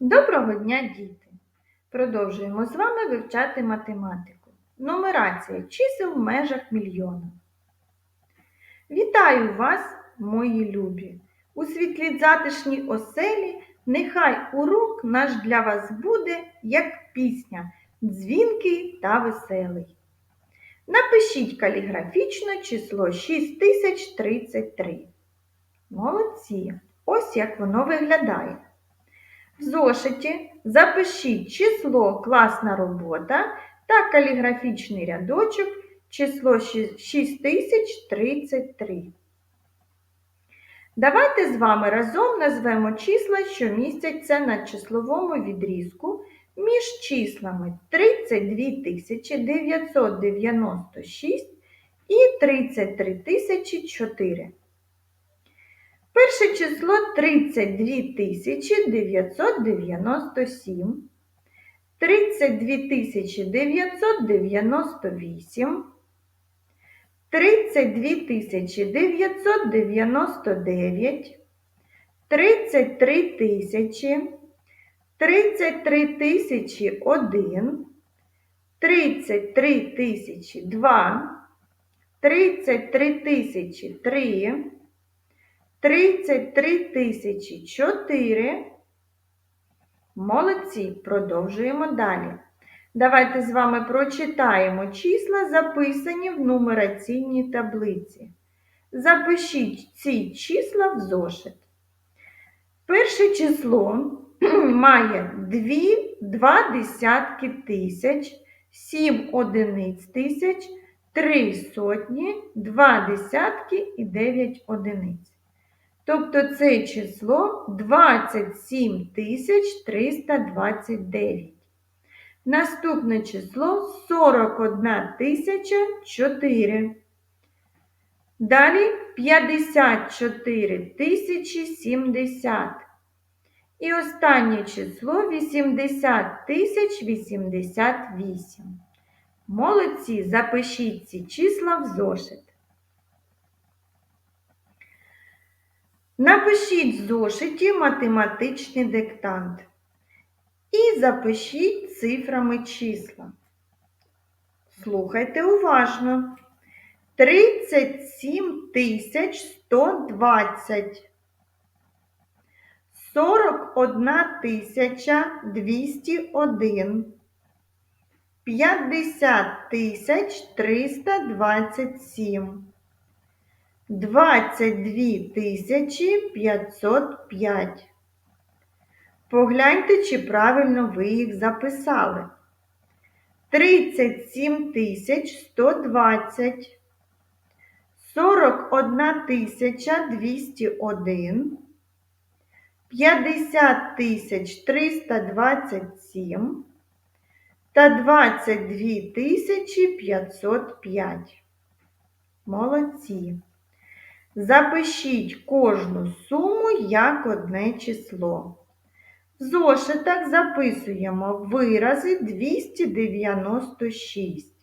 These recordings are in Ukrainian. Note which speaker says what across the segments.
Speaker 1: Доброго дня, діти! Продовжуємо з вами вивчати математику. Нумерація чисел в межах мільйона. Вітаю вас, мої любі! У світлі затишній оселі нехай урок наш для вас буде, як пісня, дзвінкий та веселий. Напишіть каліграфічно число 6033. Молодці! Ось як воно виглядає. В зошиті запишіть число класна робота та каліграфічний рядочок число 6033. Давайте з вами разом назвемо числа, що містяться на числовому відрізку між числами 32 996 і 33 004. Перше число 32 997, 32 998, 32 999, 33 тисячі, 33 тисячі 1, 33 тисячі. 2, 33 тисячі 3, 33 тисячі 4. Молодці, продовжуємо далі. Давайте з вами прочитаємо числа, записані в нумераційній таблиці. Запишіть ці числа в зошит. Перше число має 2, 2 десятки тисяч, 7 одиниць тисяч, 3 сотні, 2 десятки і 9 одиниць. Тобто це число 27 329. Наступне число 41 004. Далі 54 тисячі 70. І останнє число 80 тисяч 88. Молодці, запишіть ці числа в зошит. Напишіть в зошиті математичний диктант і запишіть цифрами числа. Слухайте уважно. 37 120, 41 201, 50 327. 22 тисячі 505. Погляньте, чи правильно ви їх записали. 37 тисяч 120, 41 тисяча 201, 50 тисяч 327 та 22 тисячі 505. Молодці. Запишіть кожну суму як одне число. В зошитах записуємо вирази 296.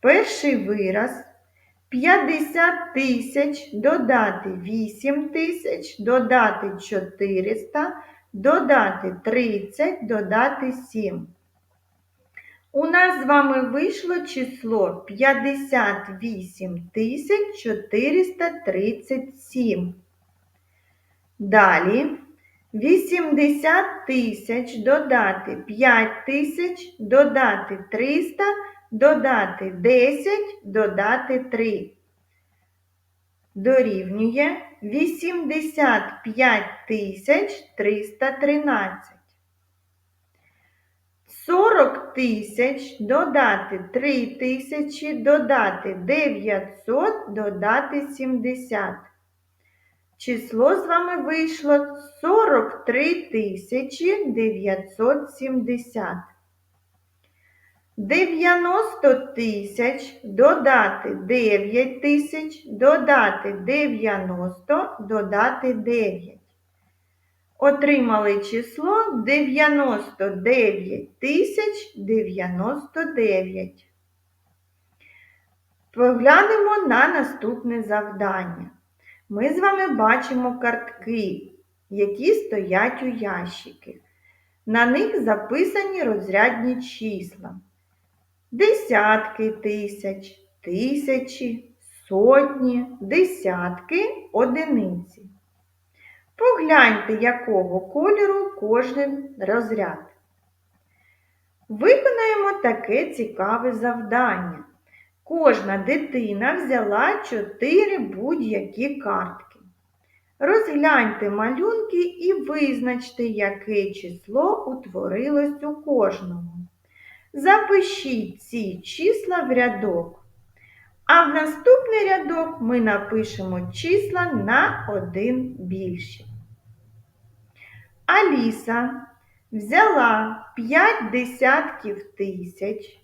Speaker 1: Перший вираз 50 тисяч додати 8 тисяч, додати 400, додати 30, додати 7. У нас з вами вийшло число 58 437. Далі 80 тисяч додати 5 тисяч, додати 300, додати 10, додати 3. Дорівнює 85 тисяч 313. 40 тисяч додати 3 тисячі, додати 900, додати 70. Число з вами вийшло 43 тисячі 970. 90 тисяч додати 9 тисяч, додати 90, додати 9 отримали число 99 тисяч 99. Поглянемо на наступне завдання. Ми з вами бачимо картки які стоять у ящики. На них записані розрядні числа. Десятки тисяч, тисячі, сотні, десятки, одиниці. Погляньте, якого кольору кожен розряд. Виконаємо таке цікаве завдання. Кожна дитина взяла чотири будь-які картки. Розгляньте малюнки і визначте, яке число утворилось у кожному. Запишіть ці числа в рядок. А в наступний рядок ми напишемо числа на один більші. Аліса взяла 5 десятків тисяч,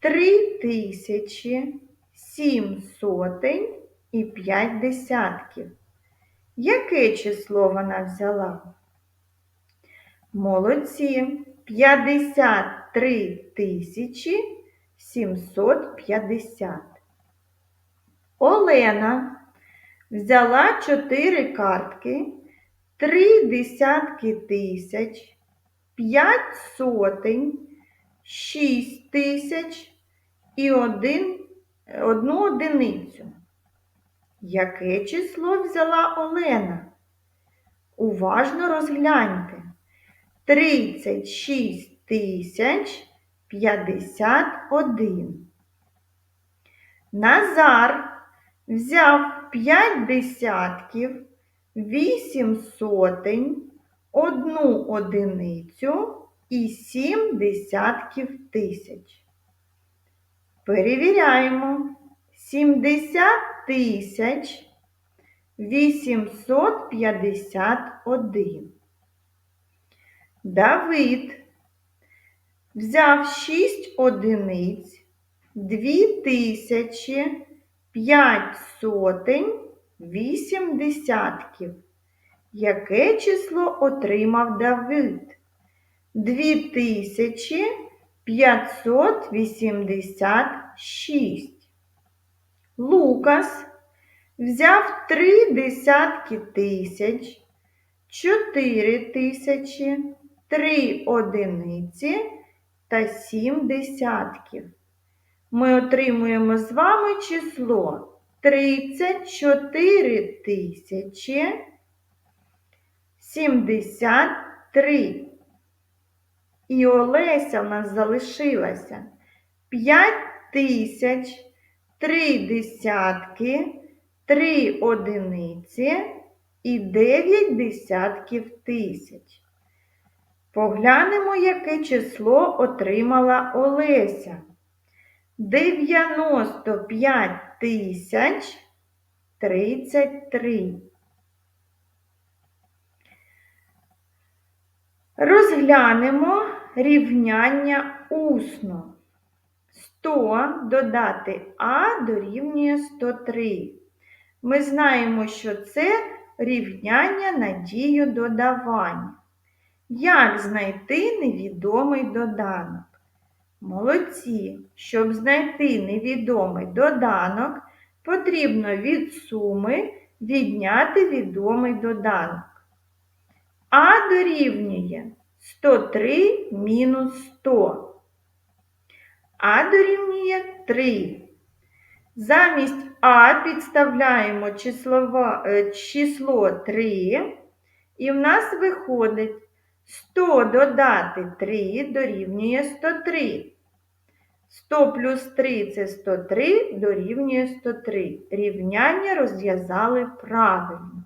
Speaker 1: 3 тисячі, 7 сотень і 5 десятків. Яке число вона взяла? Молодці. 53 тисячі 750. Олена взяла 4 картки, 3 десятки тисяч, 5 сотень, 6 тисяч і 1, одну одиницю. Яке число взяла Олена? Уважно розгляньте. 36 тисяч 51. Назар взяв 5 десятків, 8 сотень, одну одиницю і 7 десятків тисяч. Перевіряємо. 70 тисяч 851. Давид взяв 6 одиниць, 2 тисячі, 5 сотень, 8 десятків. Яке число отримав Давид? 2586. Лукас взяв 3 десятки тисяч, 4 тисячі, 3 одиниці та 7 десятків. Ми отримуємо з вами число 34 тисячі 73. І Олеся в нас залишилася 5 тисяч, 3 десятки, 3 одиниці і 9 десятків тисяч. Поглянемо, яке число отримала Олеся. 95 тисяч 33. Розглянемо рівняння усно. 100 додати А дорівнює 103. Ми знаємо, що це рівняння на дію додавання. Як знайти невідомий доданок? Молодці, щоб знайти невідомий доданок, потрібно від суми відняти відомий доданок. А дорівнює 103 мінус 100. А дорівнює 3. Замість А підставляємо числова, е, число 3, і в нас виходить 100 додати 3 дорівнює 103. 100 плюс 3 це 103 дорівнює 103. Рівняння розв'язали правильно.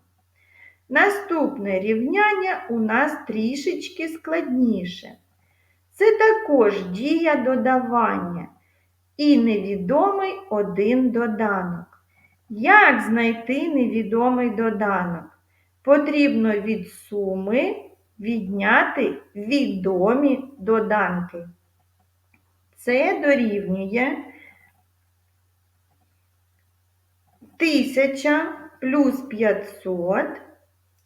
Speaker 1: Наступне рівняння у нас трішечки складніше. Це також дія додавання і невідомий один доданок. Як знайти невідомий доданок? Потрібно від суми відняти відомі доданки. Це дорівнює 1000 плюс 500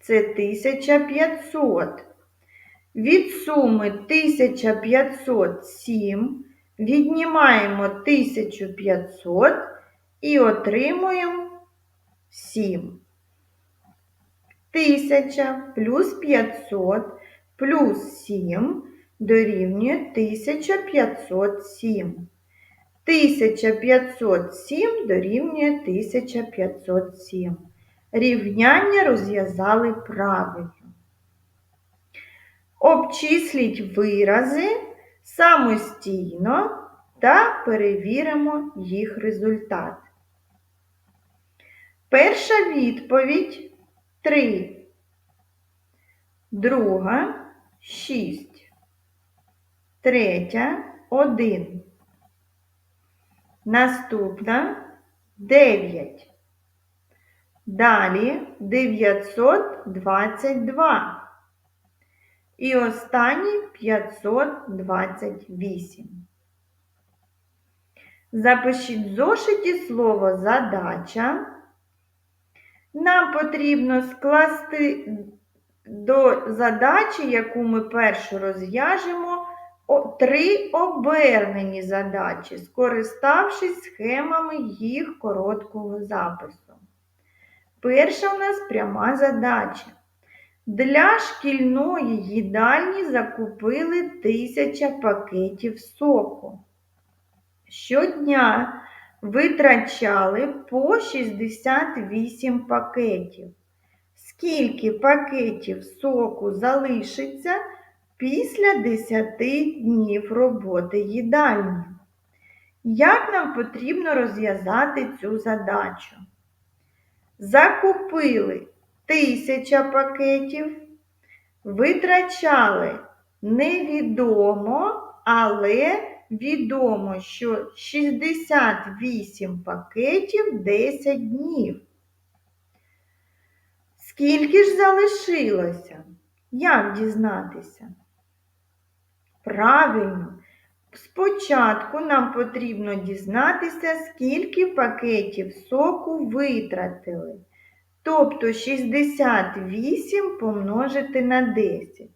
Speaker 1: це 1500. Від суми 1507 віднімаємо 1500 і отримуємо 7. 1000 плюс 500 плюс 7 дорівнює 1507. 1507 дорівнює 1507. Рівняння розв'язали правильно. Обчисліть вирази самостійно та перевіримо їх результат. Перша відповідь 3. Друга 6. Третя 1. Наступна 9. Далі 922. І останній 528. Запишіть в зошиті слово задача. Нам потрібно скласти до задачі, яку ми першу розв'яжемо, три обернені задачі, скориставшись схемами їх короткого запису. Перша у нас пряма задача. Для шкільної їдальні закупили тисяча пакетів соку. Щодня витрачали по 68 пакетів. Скільки пакетів соку залишиться після 10 днів роботи їдальні? Як нам потрібно розв'язати цю задачу? Закупили тисяча пакетів, витрачали невідомо, але відомо, що 68 пакетів 10 днів. Скільки ж залишилося? Як дізнатися? Правильно, спочатку нам потрібно дізнатися, скільки пакетів соку витратили. Тобто 68 помножити на 10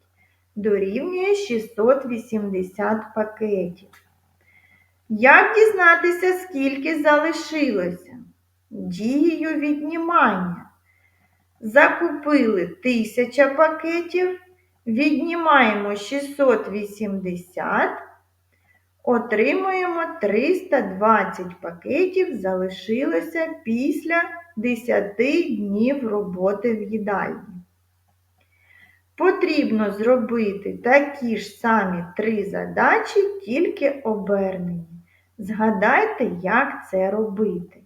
Speaker 1: дорівнює 680 пакетів. Як дізнатися, скільки залишилося? Дією віднімання. Закупили 1000 пакетів, віднімаємо 680, отримуємо 320 пакетів, залишилося після 10 днів роботи в їдальні. Потрібно зробити такі ж самі три задачі, тільки обернені. Згадайте, як це робити.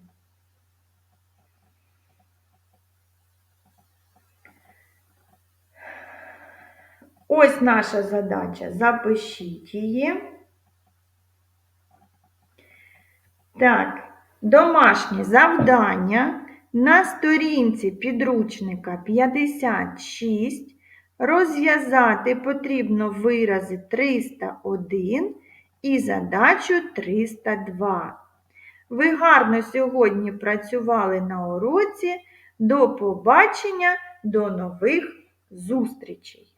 Speaker 1: Ось наша задача. Запишіть її. Так, домашнє завдання на сторінці підручника 56 розв'язати потрібно вирази 301 і задачу 302. Ви гарно сьогодні працювали на уроці. До побачення, до нових зустрічей!